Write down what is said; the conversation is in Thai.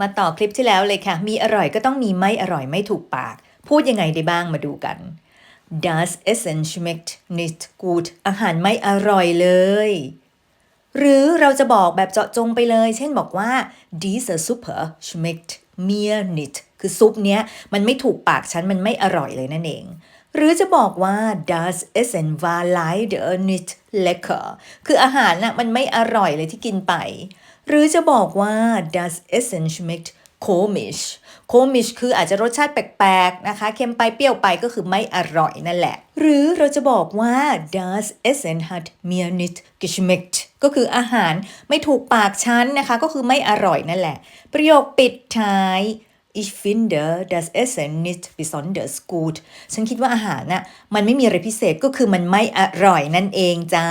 มาต่อคลิปที่แล้วเลยค่ะ มีอร่อยก็ต้องมีไม่อร่อยไม่ถูกปาก พูดยังไงได้บ้างมาดูกัน Das Essen schmeckt nicht gut อาหารไม่อร่อยเลย หรือเราจะบอกแบบเจาะจงไปเลย เช่นบอกว่า diese Suppe schmeckt mir nicht คือซุปเนี้ยมันไม่ถูกปากฉันมันไม่อร่อยเลยนั่นเอง หรือจะบอกว่า das Essen war leider nicht lecker คืออาหารน่ะมันไม่อร่อยเลยที่กินไป หรือจะบอกว่า das Essen schmeckt komisch komisch คืออาจจะรสชาติแปลกๆนะคะ เค็มไปเปรี้ยวไปก็คือไม่อร่อยนั่นแหละ หรือเราจะบอกว่า das Essen hat mir nicht geschmeckt ก็คืออาหารไม่ถูกปากฉันนะคะ ก็คือไม่อร่อยนั่นแหละ ประโยคปิดท้าย Ich finde das Essen nicht besonders gut ฉันคิดว่าอาหารน่ะมันไม่มีอะไรพิเศษก็คือมันไม่อร่อยนั่นเองจ้า